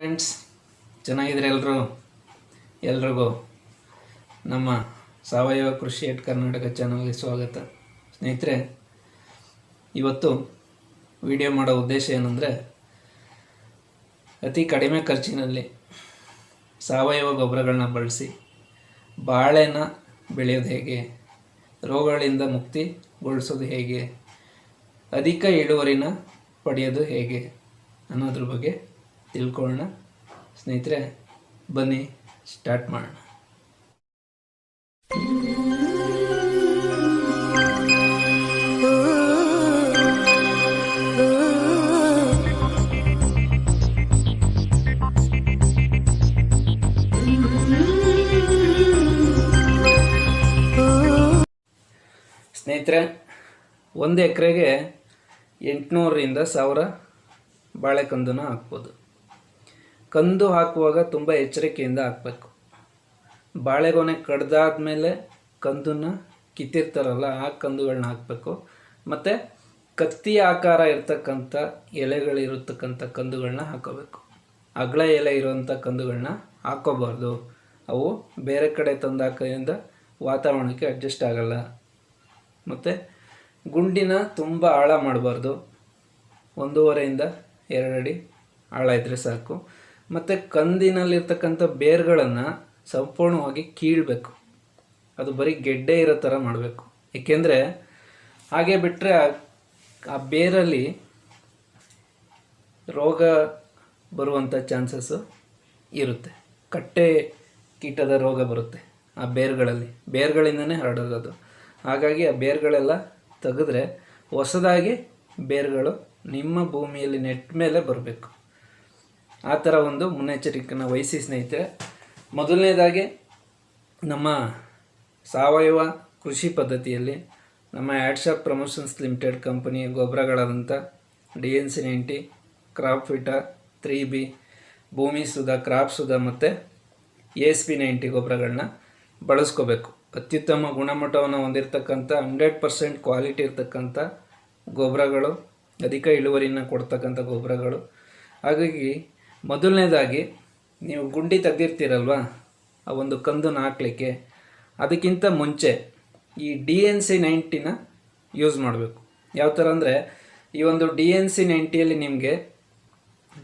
Friends ಚೆನ್ನಾಗಿದ್ರೆ ಎಲ್ಲರೂ ಎಲ್ರಿಗೂ ನಮ್ಮ ಸಾವಯವ ಕೃಷಿ ಎಟ್ ಕರ್ನಾಟಕ ಚಾನಲ್ಗೆ ಸ್ವಾಗತ. ಸ್ನೇಹಿತರೆ, ಇವತ್ತು ವಿಡಿಯೋ ಮಾಡೋ ಉದ್ದೇಶ ಏನಂದರೆ, ಅತಿ ಕಡಿಮೆ ಖರ್ಚಿನಲ್ಲಿ ಸಾವಯವ ಗೊಬ್ಬರಗಳನ್ನ ಬಳಸಿ ಬಾಳೆನ ಬೆಳೆಯೋದು ಹೇಗೆ, ರೋಗಗಳಿಂದ ಮುಕ್ತಿಗೊಳಿಸೋದು ಹೇಗೆ, ಅಧಿಕ ಇಳುವರಿನ ಪಡೆಯೋದು ಹೇಗೆ ಅನ್ನೋದ್ರ ಬಗ್ಗೆ ತಿಳ್ಕೊಳ್ಳೋಣ. ಸ್ನೇಹಿತರೆ ಬನ್ನಿ ಸ್ಟಾರ್ಟ್ ಮಾಡೋಣ. ಸ್ನೇಹಿತರೆ ಒಂದು ಎಕರೆಗೆ ಎಂಟುನೂರರಿಂದ ಸಾವಿರ ಬಾಳೆಕಂದನ ಹಾಕ್ಬೋದು. ಕಂದು ಹಾಕುವಾಗ ತುಂಬ ಎಚ್ಚರಿಕೆಯಿಂದ ಹಾಕಬೇಕು. ಬಾಳೆಗೊನೆ ಕಡ್ದಾದ್ಮೇಲೆ ಕಂದನ್ನ ಕಿತ್ತಿರ್ತಾರಲ್ಲ, ಆ ಕಂದುಗಳನ್ನ ಹಾಕಬೇಕು. ಮತ್ತು ಕತ್ತಿ ಆಕಾರ ಇರ್ತಕ್ಕಂಥ ಎಲೆಗಳಿರತಕ್ಕಂಥ ಕಂದುಗಳನ್ನ ಹಾಕೋಬೇಕು. ಅಗಲ ಎಲೆ ಇರುವಂಥ ಕಂದುಗಳನ್ನ ಹಾಕೋಬಾರ್ದು. ಅವು ಬೇರೆ ಕಡೆ ತಂದು ಹಾಕೋದ್ರಿಂದ ವಾತಾವರಣಕ್ಕೆ ಅಡ್ಜಸ್ಟ್ ಆಗಲ್ಲ. ಮತ್ತು ಗುಂಡಿನ ತುಂಬ ಆಳ ಮಾಡಬಾರ್ದು. ಒಂದೂವರೆಯಿಂದ ಎರಡು ಅಡಿ ಆಳ ಇದ್ದರೆ ಸಾಕು. ಮತ್ತು ಕಂದಿನಲ್ಲಿರ್ತಕ್ಕಂಥ ಬೇರುಗಳನ್ನು ಸಂಪೂರ್ಣವಾಗಿ ಕೀಳಬೇಕು. ಅದು ಬರೀ ಗೆಡ್ಡೆ ಇರೋ ಥರ ಮಾಡಬೇಕು. ಏಕೆಂದರೆ ಹಾಗೆ ಬಿಟ್ಟರೆ ಆ ಬೇರಲ್ಲಿ ರೋಗ ಬರುವಂಥ ಚಾನ್ಸಸ್ಸು ಇರುತ್ತೆ. ಕಟ್ಟೆ ಕೀಟದ ರೋಗ ಬರುತ್ತೆ ಆ ಬೇರುಗಳಲ್ಲಿ. ಬೇರ್ಗಳಿಂದನೇ ಹರಡೋದು. ಹಾಗಾಗಿ ಆ ಬೇರುಗಳೆಲ್ಲ ತೆಗೆದ್ರೆ ಹೊಸದಾಗಿ ಬೇರುಗಳು ನಿಮ್ಮ ಭೂಮಿಯಲ್ಲಿ ನೆಟ್ಟ ಮೇಲೆ ಬರಬೇಕು. ಆ ಥರ ಒಂದು ಮುನ್ನೆಚ್ಚರಿಕೆಯನ್ನು ವಹಿಸಿ ಸ್ನೇಹಿತರೆ. ಮೊದಲನೇದಾಗಿ ನಮ್ಮ ಸಾವಯವ ಕೃಷಿ ಪದ್ಧತಿಯಲ್ಲಿ ನಮ್ಮ Adshop promotions limited company ಗೊಬ್ಬರಗಳಾದಂಥ D N C ninety, crop fit three B, Bhoomi Sudha, crop Sudha ಮತ್ತು ಎಸ್ ಪಿ ನೈಂಟಿ ಗೊಬ್ಬರಗಳನ್ನ ಬಳಸ್ಕೋಬೇಕು. ಅತ್ಯುತ್ತಮ ಗುಣಮಟ್ಟವನ್ನು ಹೊಂದಿರತಕ್ಕಂಥ ಹಂಡ್ರೆಡ್ ಪರ್ಸೆಂಟ್ ಕ್ವಾಲಿಟಿ ಇರ್ತಕ್ಕಂಥ ಗೊಬ್ಬರಗಳು, ಅಧಿಕ ಇಳುವರಿಯನ್ನು ಕೊಡ್ತಕ್ಕಂಥ ಗೊಬ್ಬರಗಳು. ಹಾಗಾಗಿ ಮೊದಲನೇದಾಗಿ, ನೀವು ಗುಂಡಿ ತೆಗ್ದಿರ್ತೀರಲ್ವಾ? ಆ ಒಂದು ಕಂದನ್ನು ಹಾಕ್ಲಿಕ್ಕೆ. ಅದಕ್ಕಿಂತ ಮುಂಚೆ ಈ ಡಿ ಎನ್ ಸಿ ನೈಂಟಿನ ಯೂಸ್ ಮಾಡಬೇಕು. ಯಾವ ಥರ ಅಂದರೆ, ಈ ಒಂದು ಡಿ ಎನ್ ಸಿ ನೈಂಟಿಯಲ್ಲಿ ನಿಮಗೆ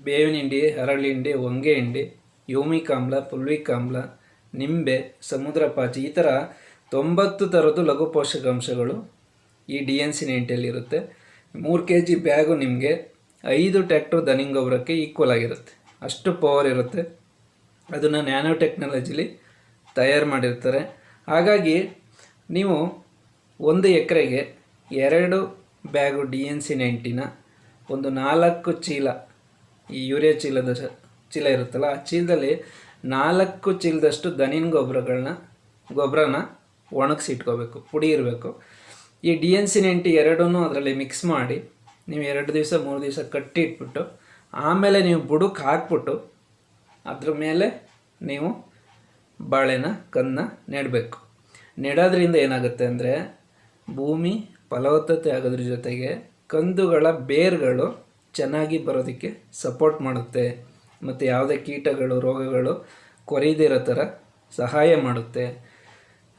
ಬೇವಿನ ಹಿಂಡಿ ಹರಳಿ ಹಿಂಡಿ, ಹೊಂಗೆ ಹಿಂಡಿ, ಯೋಮಿಕ್ ಆಮ್ಲ, ಪುಲ್ವಿಕ್ ಆಮ್ಲ, ನಿಂಬೆ, ಸಮುದ್ರ ಪಾಚಿ, ಈ ಥರ ತೊಂಬತ್ತು ಥರದ್ದು ಲಘು ಪೋಷಕಾಂಶಗಳು ಈ ಡಿ ಎನ್ ಸಿ ನೈಂಟಿಯಲ್ಲಿ ಇರುತ್ತೆ. ಮೂರು ಕೆ ಜಿ ಬ್ಯಾಗು ನಿಮಗೆ ಐದು ಟ್ಯಾಕ್ಟರ್ ದನಿಂಗ್ ಗೊಬ್ಬರಕ್ಕೆ ಈಕ್ವಲ್ ಆಗಿರುತ್ತೆ. ಅಷ್ಟು ಪವರ್ ಇರುತ್ತೆ. ಅದನ್ನು ನ್ಯಾನೋ ಟೆಕ್ನಾಲಜಿಲಿ ತಯಾರು ಮಾಡಿರ್ತಾರೆ. ಹಾಗಾಗಿ ನೀವು ಒಂದು ಎಕರೆಗೆ ಎರಡು ಬ್ಯಾಗು ಡಿ ಎನ್ ಸಿ ನೈಂಟಿನ ಒಂದು ನಾಲ್ಕು ಚೀಲ, ಈ ಯೂರಿಯಾ ಚೀಲದ ಚೀಲ ಇರುತ್ತಲ್ಲ, ಆ ಚೀಲದಲ್ಲಿ ನಾಲ್ಕು ಚೀಲದಷ್ಟು ದನಿನ ಗೊಬ್ಬರಗಳನ್ನ ಗೊಬ್ಬರನ ಒಣಗಿಸಿ ಇಟ್ಕೋಬೇಕು ಪುಡಿ ಇರಬೇಕು. ಈ ಡಿ ಎನ್ ಸಿ ನೈಂಟಿ ಎರಡೂ ಅದರಲ್ಲಿ ಮಿಕ್ಸ್ ಮಾಡಿ, ನೀವು ಎರಡು ದಿವಸ, ಮೂರು ದಿವಸ ಕಟ್ಟಿ ಇಟ್ಬಿಟ್ಟು ಆಮೇಲೆ ನೀವು ಬುಡಕ್ಕೆ ಹಾಕ್ಬಿಟ್ಟು ಅದ್ರ ಮೇಲೆ ನೀವು ಬಾಳೆನ, ಕನ್ನ ನೆಡಬೇಕು. ನೆಡೋದ್ರಿಂದ ಏನಾಗುತ್ತೆ ಅಂದರೆ ಭೂಮಿ ಫಲವತ್ತತೆ ಆಗೋದ್ರ ಜೊತೆಗೆ ಕಂದುಗಳ ಬೇರುಗಳು ಚೆನ್ನಾಗಿ ಬರೋದಕ್ಕೆ ಸಪೋರ್ಟ್ ಮಾಡುತ್ತೆ. ಮತ್ತು ಯಾವುದೇ ಕೀಟಗಳು, ರೋಗಗಳು ಕೊರಿದಿರೋ ಥರ ಸಹಾಯ ಮಾಡುತ್ತೆ.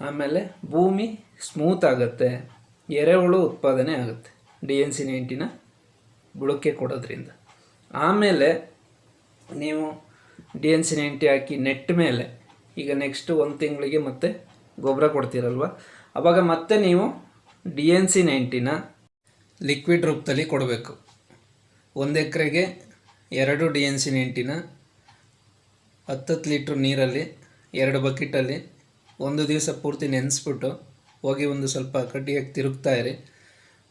ಆಮೇಲೆ ಭೂಮಿ ಸ್ಮೂತ್ ಆಗುತ್ತೆ. ಎರೆಹುಳು ಉತ್ಪಾದನೆ ಆಗುತ್ತೆ. ಡಿ ಎನ್ ಸಿ ನೈಂಟಿನ ಬುಳಕೆ ಕೊಡೋದ್ರಿಂದ. ಆಮೇಲೆ ನೀವು ಡಿ ಎನ್ ಸಿ ನೈಂಟಿ ಹಾಕಿ ನೆಟ್ ಮೇಲೆ ಈಗ ನೆಕ್ಸ್ಟ್ ಒಂದು ತಿಂಗಳಿಗೆ ಮತ್ತೆ ಗೊಬ್ಬರ ಕೊಡ್ತೀರಲ್ವ? ಆವಾಗ ಮತ್ತೆ ನೀವು ಡಿ ಎನ್ ಸಿ ನೈಂಟಿನ ಲಿಕ್ವಿಡ್ ರೂಪದಲ್ಲಿ ಕೊಡಬೇಕು. ಒಂದು ಎಕರೆಗೆ ಎರಡು ಡಿ ಎನ್ ಸಿ ನೈಂಟಿನ ಹತ್ತತ್ತು ಲೀಟ್ರ್ ನೀರಲ್ಲಿ ಎರಡು ಬಕೆಟಲ್ಲಿ ಒಂದು ದಿವಸ ಪೂರ್ತಿ ನೆನೆಸ್ಬಿಟ್ಟು ಹೋಗಿ ಒಂದು ಸ್ವಲ್ಪ ಕಡ್ಡಿಯಾಗಿ ತಿರುಗ್ತಾ ಇರಿ.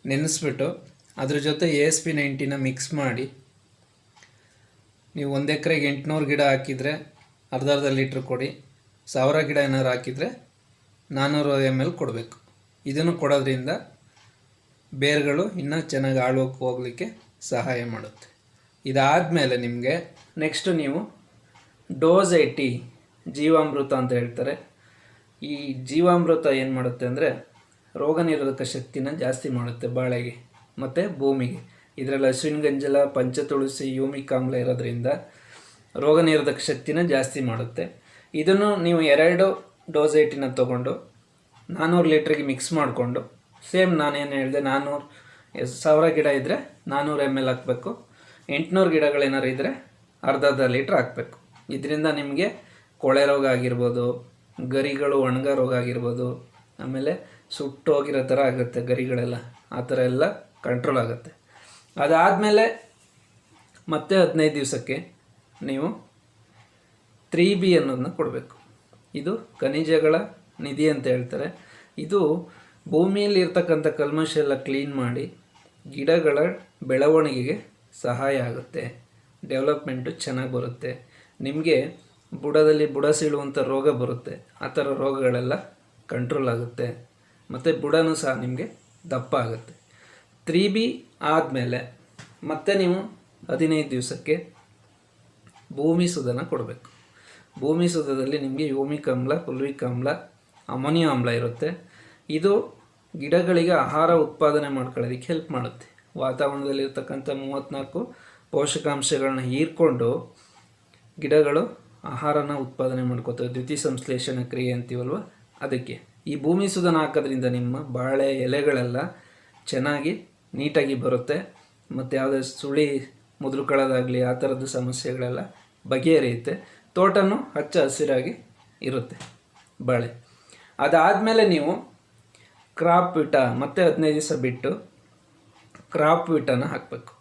ನೆನೆಸ್ಬಿಟ್ಟು ಅದ್ರ ಜೊತೆ ಎ ಎಸ್ ಪಿ ನೈಂಟಿನ ಮಿಕ್ಸ್ ಮಾಡಿ ನೀವು ಒಂದು ಎಕರೆಗೆ ಎಂಟುನೂರು ಗಿಡ ಹಾಕಿದರೆ ಅರ್ಧ ಅರ್ಧ ಲೀಟ್ರ್ ಕೊಡಿ. ಸಾವಿರ ಗಿಡ ಏನಾದ್ರು ಹಾಕಿದರೆ ನಾನ್ನೂರು ಎಂ ಎಲ್ ಕೊಡಬೇಕು. ಇದನ್ನು ಕೊಡೋದ್ರಿಂದ ಬೇರುಗಳು ಇನ್ನೂ ಚೆನ್ನಾಗಿ ಆಳೋಕೆ ಹೋಗಲಿಕ್ಕೆ ಸಹಾಯ ಮಾಡುತ್ತೆ. ಇದಾದಮೇಲೆ ನಿಮಗೆ ನೆಕ್ಸ್ಟು ನೀವು ಡೋಸ್ ಐಟಿ ಜೀವಾಮೃತ ಅಂತ ಹೇಳ್ತಾರೆ. ಈ ಜೀವಾಮೃತ ಏನು ಮಾಡುತ್ತೆ ಅಂದರೆ ರೋಗ ನಿರೋಧಕ ಶಕ್ತಿನ ಜಾಸ್ತಿ ಮಾಡುತ್ತೆ ಬಾಳೆಗೆ, ಮತ್ತು ಭೂಮಿಗೆ. ಇದರಲ್ಲಿ ಹಸುವಿನ ಗಂಜಲ, ಪಂಚತುಳಸಿ ಯೂಮಿಕ್ ಆಮ್ಲ ಇರೋದ್ರಿಂದ ರೋಗ ನಿರೋಧಕ ಶಕ್ತಿನ ಜಾಸ್ತಿ ಮಾಡುತ್ತೆ. ಇದನ್ನು ನೀವು ಎರಡು ಡೋಸ್ ಏಟಿನ ತೊಗೊಂಡು ನಾನ್ನೂರು ಲೀಟ್ರಿಗೆ ಮಿಕ್ಸ್ ಮಾಡಿಕೊಂಡು, ಸೇಮ್ ನಾನೇನು ಹೇಳಿದೆ ನಾನ್ನೂರು ಸಾವಿರ ಗಿಡ ಇದ್ದರೆ ನಾನ್ನೂರು ಎಂ ಎಲ್ ಹಾಕಬೇಕು. ಎಂಟುನೂರು ಗಿಡಗಳೇನಾರು ಇದ್ದರೆ ಅರ್ಧ ಅರ್ಧ ಲೀಟ್ರ್ ಹಾಕಬೇಕು. ಇದರಿಂದ ನಿಮಗೆ ಕೊಳೆ ರೋಗ ಆಗಿರ್ಬೋದು, ಗರಿಗಳು, ಒಣಗ ರೋಗ ಆಗಿರ್ಬೋದು, ಆಮೇಲೆ ಸುಟ್ಟೋಗಿರೋ ಥರ ಆಗುತ್ತೆ ಗರಿಗಳೆಲ್ಲ. ಆ ಥರ ಎಲ್ಲ ಕಂಟ್ರೋಲ್ ಆಗುತ್ತೆ. ಅದಾದಮೇಲೆ ಮತ್ತೆ ಹದಿನೈದು ದಿವಸಕ್ಕೆ ನೀವು ತ್ರೀ ಬಿ ಅನ್ನೋದನ್ನ ಕೊಡಬೇಕು. ಇದು ಖನಿಜಗಳ ನಿಧಿ ಅಂತ ಹೇಳ್ತಾರೆ. ಇದು ಭೂಮಿಯಲ್ಲಿ ಇರ್ತಕ್ಕಂಥ ಕಲ್ಮಶ ಎಲ್ಲ ಕ್ಲೀನ್ ಮಾಡಿ ಗಿಡಗಳ ಬೆಳವಣಿಗೆಗೆ ಸಹಾಯ ಆಗುತ್ತೆ. ಡೆವಲಪ್ಮೆಂಟು ಚೆನ್ನಾಗಿ ಬರುತ್ತೆ. ನಿಮಗೆ ಬುಡದಲ್ಲಿ ಬುಡ ಸೀಳುವಂಥ ರೋಗ ಬರುತ್ತೆ. ಆ ಥರ ರೋಗಗಳೆಲ್ಲ ಕಂಟ್ರೋಲ್ ಆಗುತ್ತೆ. ಮತ್ತು ಬುಡನೂ ಸಹ ನಿಮಗೆ ದಪ್ಪ ಆಗುತ್ತೆ. ತ್ರೀ ಬಿ ಆದಮೇಲೆ ಮತ್ತೆ ನೀವು ಹದಿನೈದು ದಿವಸಕ್ಕೆ ಭೂಮಿ ಸುಧನ ಕೊಡಬೇಕು. ಭೂಮಿ ಸುಧದಲ್ಲಿ ನಿಮಗೆ ಯೋಮಿಕ್ ಆಮ್ಲ ಪುಲ್ವಿಕ್ ಆಮ್ಲ ಅಮೋನಿಯಾ ಆಮ್ಲ ಇರುತ್ತೆ. ಇದು ಗಿಡಗಳಿಗೆ ಆಹಾರ ಉತ್ಪಾದನೆ ಮಾಡ್ಕೊಳ್ಳೋದಕ್ಕೆ ಹೆಲ್ಪ್ ಮಾಡುತ್ತೆ. ವಾತಾವರಣದಲ್ಲಿರ್ತಕ್ಕಂಥ ಮೂವತ್ತ್ನಾಲ್ಕು ಪೋಷಕಾಂಶಗಳನ್ನ ಹೀರ್ಕೊಂಡು ಗಿಡಗಳು ಆಹಾರನ ಉತ್ಪಾದನೆ ಮಾಡ್ಕೋತವೆ. ದ್ಯುತಿ ಸಂಶ್ಲೇಷಣ ಕ್ರಿಯೆ ಅಂತೀವಲ್ವ? ಅದಕ್ಕೆ ಈ ಭೂಮಿ ಸುಧನ ಹಾಕೋದ್ರಿಂದ ನಿಮ್ಮ ಬಾಳೆ ಎಲೆಗಳೆಲ್ಲ ಚೆನ್ನಾಗಿ ನೀಟಾಗಿ ಬರುತ್ತೆ. ಮತ್ತು ಯಾವುದೇ ಸುಳಿ ಮುದುರುಕೊಳ್ಳೋದಾಗಲಿ ಆ ಥರದ್ದು ಸಮಸ್ಯೆಗಳೆಲ್ಲ ಬಗೆಹರಿಯುತ್ತೆ. ತೋಟನೂ ಹಚ್ಚ ಹಸಿರಾಗಿ ಇರುತ್ತೆ ಬಾಳೆ. ಅದಾದಮೇಲೆ ನೀವು ಕ್ರಾಪ್ ವಿಟ ಮತ್ತೆ ಹದಿನೈದು ದಿವಸ ಬಿಟ್ಟು ಕ್ರಾಪ್ ವಿಟನ ಹಾಕಬೇಕು.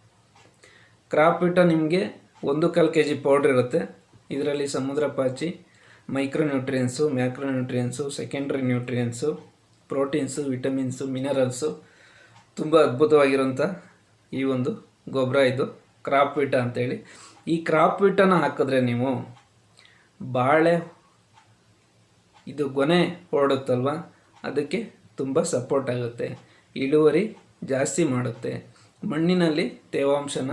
ಕ್ರಾಪ್ ವಿಟ ನಿಮಗೆ ಒಂದು ಕಾಲು ಕೆ ಜಿ ಪೌಡ್ರ್ ಇರುತ್ತೆ. ಇದರಲ್ಲಿ ಸಮುದ್ರ ಪಾಚಿ micro nutrients macro nutrients secondary nutrients, proteins, vitamins, minerals ತುಂಬ ಅದ್ಭುತವಾಗಿರುವಂಥ ಈ ಒಂದು ಗೊಬ್ಬರ ಇದು ಕ್ರಾಪ್ ವಿಟ ಅಂತೇಳಿ. ಈ ಕ್ರಾಪ್ ವಿಟನ ಹಾಕಿದ್ರೆ ನೀವು ಬಾಳೆ ಇದು ಗೊನೆ ಹೊರಡುತ್ತಲ್ವ? ಅದಕ್ಕೆ ತುಂಬ ಸಪೋರ್ಟ್ ಆಗುತ್ತೆ. ಇಳುವರಿ ಜಾಸ್ತಿ ಮಾಡುತ್ತೆ. ಮಣ್ಣಿನಲ್ಲಿ ತೇವಾಂಶನ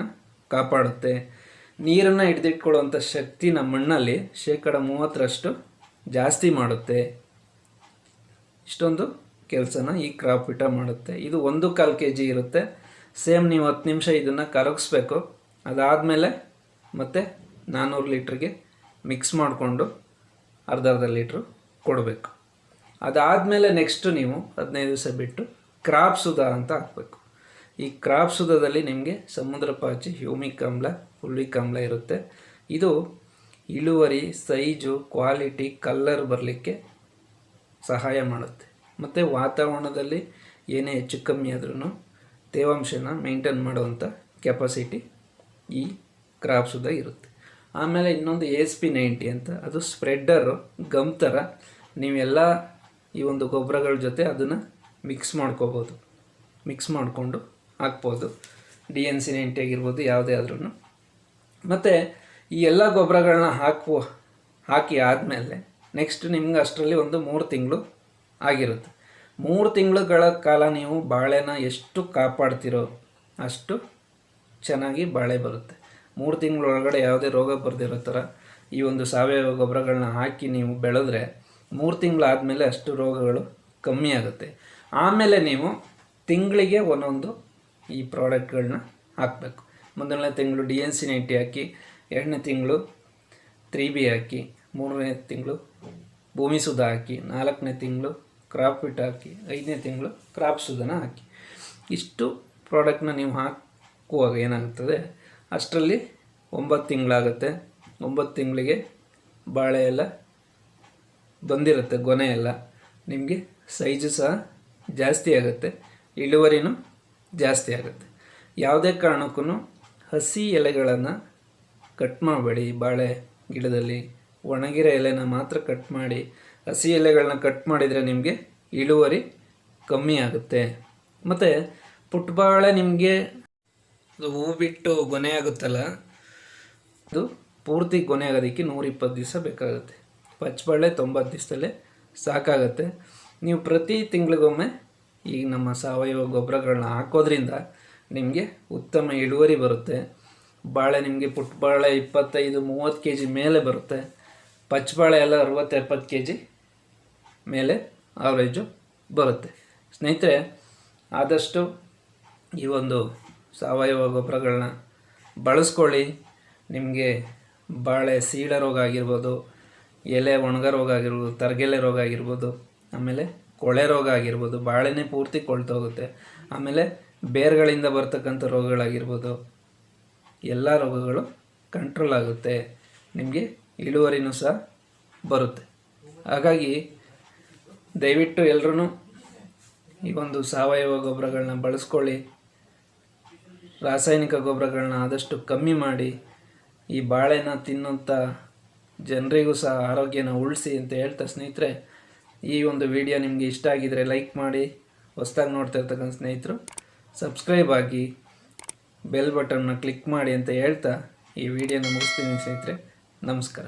ಕಾಪಾಡುತ್ತೆ. ನೀರನ್ನು ಹಿಡಿದಿಟ್ಕೊಳ್ಳುವಂಥ ಶಕ್ತಿ ನಮ್ಮ ಮಣ್ಣಲ್ಲಿ ಶೇಕಡ ಮೂವತ್ತರಷ್ಟು ಜಾಸ್ತಿ ಮಾಡುತ್ತೆ. ಇಷ್ಟೊಂದು ಕೆಲಸನ ಈ ಕ್ರಾಪ್ ವಿಟ ಮಾಡುತ್ತೆ. ಇದು ಒಂದು ಕಾಲು ಕೆ ಜಿ ಇರುತ್ತೆ. ಸೇಮ್ ನೀವು ಹತ್ತು ನಿಮಿಷ ಇದನ್ನು ಕರಗಿಸ್ಬೇಕು. ಅದಾದಮೇಲೆ ಮತ್ತೆ ನಾನ್ನೂರು ಲೀಟ್ರಿಗೆ ಮಿಕ್ಸ್ ಮಾಡಿಕೊಂಡು ಅರ್ಧ ಅರ್ಧ ಲೀಟ್ರು ಕೊಡಬೇಕು. ಅದಾದಮೇಲೆ ನೆಕ್ಸ್ಟು ನೀವು ಹದಿನೈದು ದಿವಸ ಬಿಟ್ಟು ಕ್ರಾಪ್ ಸುಧ ಅಂತ ಹಾಕಬೇಕು. ಈ ಕ್ರಾಪ್ ಸುಧದಲ್ಲಿ ನಿಮಗೆ ಸಮುದ್ರ ಪಾಚಿ ಹ್ಯೂಮಿಕ್ ಆಮ್ಲ ಫುಲ್ವಿಕ್ ಆಮ್ಲ ಇರುತ್ತೆ. ಇದು ಇಳುವರಿ ಸೈಜು ಕ್ವಾಲಿಟಿ ಕಲ್ಲರ್ ಬರಲಿಕ್ಕೆ ಸಹಾಯ ಮಾಡುತ್ತೆ. ಮತ್ತು ವಾತಾವರಣದಲ್ಲಿ ಏನೇ ಹೆಚ್ಚು ಕಮ್ಮಿ ಆದ್ರೂ ತೇವಾಂಶನ ಮೇಂಟೈನ್ ಮಾಡುವಂಥ ಕೆಪಾಸಿಟಿ ಈ ಕ್ರಾಪ್ ಸುಧಾ ಇರುತ್ತೆ. ಆಮೇಲೆ ಇನ್ನೊಂದು ಎಸ್ ಪಿ ನೈಂಟಿ ಅಂತ, ಅದು ಸ್ಪ್ರೆಡ್ಡರು ಗಮ್ ಥರ ನೀವೆಲ್ಲ ಈ ಒಂದು ಗೊಬ್ಬರಗಳ ಜೊತೆ ಅದನ್ನು ಮಿಕ್ಸ್ ಮಾಡ್ಕೋಬೋದು. ಮಿಕ್ಸ್ ಮಾಡಿಕೊಂಡು ಹಾಕ್ಬೋದು. ಡಿ ಎನ್ ಸಿ ನೈಂಟಿ ಆಗಿರ್ಬೋದು, ಯಾವುದೇ ಆದ್ರೂ ಮತ್ತು ಈ ಎಲ್ಲ ಗೊಬ್ಬರಗಳನ್ನ ಹಾಕುವ ಹಾಕಿ ಆದಮೇಲೆ ನೆಕ್ಸ್ಟ್ ನಿಮ್ಗೆ ಅಷ್ಟರಲ್ಲಿ ಒಂದು ಮೂರು ತಿಂಗಳು ಆಗಿರುತ್ತೆ. ಮೂರು ತಿಂಗಳುಗಳ ಕಾಲ ನೀವು ಬಾಳೆನ ಎಷ್ಟು ಕಾಪಾಡ್ತೀರೋ ಅಷ್ಟು ಚೆನ್ನಾಗಿ ಬಾಳೆ ಬರುತ್ತೆ. ಮೂರು ತಿಂಗಳೊಳಗಡೆ ಯಾವುದೇ ರೋಗ ಬರ್ದಿರೋ ಥರ ಈ ಒಂದು ಸಾವಯವ ಗೊಬ್ಬರಗಳನ್ನ ಹಾಕಿ ನೀವು ಬೆಳೆದ್ರೆ ಮೂರು ತಿಂಗಳಾದಮೇಲೆ ಅಷ್ಟು ರೋಗಗಳು ಕಮ್ಮಿ ಆಗುತ್ತೆ. ಆಮೇಲೆ ನೀವು ತಿಂಗಳಿಗೆ ಒಂದೊಂದು ಈ ಪ್ರಾಡಕ್ಟ್ಗಳನ್ನ ಹಾಕಬೇಕು. ಮೊದಲನೇ ತಿಂಗಳು ಡಿ ಎನ್ ಸಿ ನೈಂಟಿ ಹಾಕಿ, ಎರಡನೇ ತಿಂಗಳು ತ್ರೀ ಬಿ ಹಾಕಿ, ಮೂರನೇ ತಿಂಗಳು ಭೂಮಿ ಸುಧಾ ಹಾಕಿ, ನಾಲ್ಕನೇ ತಿಂಗಳು ಕ್ರಾಪ್ ಫಿಟ್ ಹಾಕಿ, ಐದನೇ ತಿಂಗಳು ಕ್ರಾಪ್ ಸುಧನ ಹಾಕಿ. ಇಷ್ಟು ಪ್ರಾಡಕ್ಟ್ನ ನೀವು ಹಾಕುವಾಗ ಏನಾಗ್ತದೆ? ಅಷ್ಟರಲ್ಲಿ ಒಂಬತ್ತು ತಿಂಗಳಾಗುತ್ತೆ. ಒಂಬತ್ತು ತಿಂಗಳಿಗೆ ಬಾಳೆ ಎಲ್ಲ ಬಂದಿರುತ್ತೆ, ಗೊನೆ ಎಲ್ಲ. ನಿಮಗೆ ಸೈಜು ಸಹ ಜಾಸ್ತಿ ಆಗುತ್ತೆ, ಇಳುವರಿನೂ ಜಾಸ್ತಿ ಆಗುತ್ತೆ. ಯಾವುದೇ ಕಾರಣಕ್ಕೂ ಹಸಿ ಎಲೆಗಳನ್ನು ಕಟ್ ಮಾಡಬೇಡಿ, ಬಾಳೆ ಗಿಡದಲ್ಲಿ ಒಣಗಿರೋ ಎಲೆನ ಮಾತ್ರ ಕಟ್ ಮಾಡಿ ಹಸಿ ಎಲೆಗಳನ್ನ ಕಟ್ ಮಾಡಿದರೆ ನಿಮಗೆ ಇಳುವರಿ ಕಮ್ಮಿ ಆಗುತ್ತೆ. ಮತ್ತು ಪುಟ್ಬಾಳೆ ನಿಮಗೆ ಹೂ ಬಿಟ್ಟು ಗೊನೆ ಆಗುತ್ತಲ್ಲ, ಅದು ಪೂರ್ತಿ ಗೊನೆ ಆಗೋದಕ್ಕೆ ನೂರಿಪ್ಪತ್ತು ದಿವಸ ಬೇಕಾಗುತ್ತೆ. ಪಚ್ಚಬಾಳೆ ತೊಂಬತ್ತು ದಿವಸದಲ್ಲೇ ಸಾಕಾಗುತ್ತೆ. ನೀವು ಪ್ರತಿ ತಿಂಗಳಿಗೊಮ್ಮೆ ಈಗ ನಮ್ಮ ಸಾವಯವ ಗೊಬ್ಬರಗಳನ್ನ ಹಾಕೋದ್ರಿಂದ ನಿಮಗೆ ಉತ್ತಮ ಇಳುವರಿ ಬರುತ್ತೆ. ಬಾಳೆ ನಿಮಗೆ ಪುಟ್ಬಾಳೆ ಇಪ್ಪತ್ತೈದು, ಮೂವತ್ತು ಕೆ ಜಿ ಮೇಲೆ ಬರುತ್ತೆ. ಪಚ್ಚಬಾಳೆ ಎಲ್ಲ ಅರವತ್ತು ಎಪ್ಪತ್ತು ಕೆ ಜಿ ಮೇಲೆ ಆವರೇಜು ಬರುತ್ತೆ. ಸ್ನೇಹಿತರೆ, ಆದಷ್ಟು ಈ ಒಂದು ಸಾವಯವ ಗೊಬ್ಬರಗಳನ್ನ ಬಳಸ್ಕೊಳ್ಳಿ. ನಿಮಗೆ ಬಾಳೆ ಸೀಳ ರೋಗ ಆಗಿರ್ಬೋದು, ಎಲೆ ಒಣಗ ರೋಗ ಆಗಿರ್ಬೋದು, ತರಗೆಲೆ ರೋಗ ಆಗಿರ್ಬೋದು, ಆಮೇಲೆ ಕೊಳೆ ರೋಗ ಆಗಿರ್ಬೋದು, ಬಾಳೆನೇ ಪೂರ್ತಿ ಕೊಳ್ತೋಗುತ್ತೆ ಆಮೇಲೆ ಬೇರ್ಗಳಿಂದ ಬರ್ತಕ್ಕಂಥ ರೋಗಗಳಾಗಿರ್ಬೋದು, ಎಲ್ಲ ರೋಗಗಳು ಕಂಟ್ರೋಲ್ ಆಗುತ್ತೆ. ನಿಮಗೆ ಇಳುವರಿನೂ ಸಹ ಬರುತ್ತೆ. ಹಾಗಾಗಿ ದಯವಿಟ್ಟು ಎಲ್ಲರೂ ಈ ಒಂದು ಸಾವಯವ ಗೊಬ್ಬರಗಳನ್ನ ಬಳಸ್ಕೊಳ್ಳಿ. ರಾಸಾಯನಿಕ ಗೊಬ್ಬರಗಳನ್ನ ಆದಷ್ಟು ಕಮ್ಮಿ ಮಾಡಿ, ಈ ಬಾಳೆನ ತಿನ್ನುವಂಥ ಜನರಿಗೂ ಸಹ ಆರೋಗ್ಯನ ಉಳಿಸಿ ಅಂತ ಹೇಳ್ತಾ ಸ್ನೇಹಿತರೆ, ಈ ಒಂದು ವಿಡಿಯೋ ನಿಮಗೆ ಇಷ್ಟ ಆಗಿದರೆ ಲೈಕ್ ಮಾಡಿ, ಹೊಸ್ದಾಗಿ ನೋಡ್ತಾ ಇರ್ತಕ್ಕಂಥ ಸ್ನೇಹಿತರು, ಸಬ್ಸ್ಕ್ರೈಬ್ ಆಗಿ ಬೆಲ್ ಬಟನ್ನ ಕ್ಲಿಕ್ ಮಾಡಿ ಅಂತ ಹೇಳ್ತಾ ಈ ವಿಡಿಯೋನ ಮುಗಿಸ್ತೀನಿ ಸ್ನೇಹಿತರೆ. ನಮಸ್ಕಾರ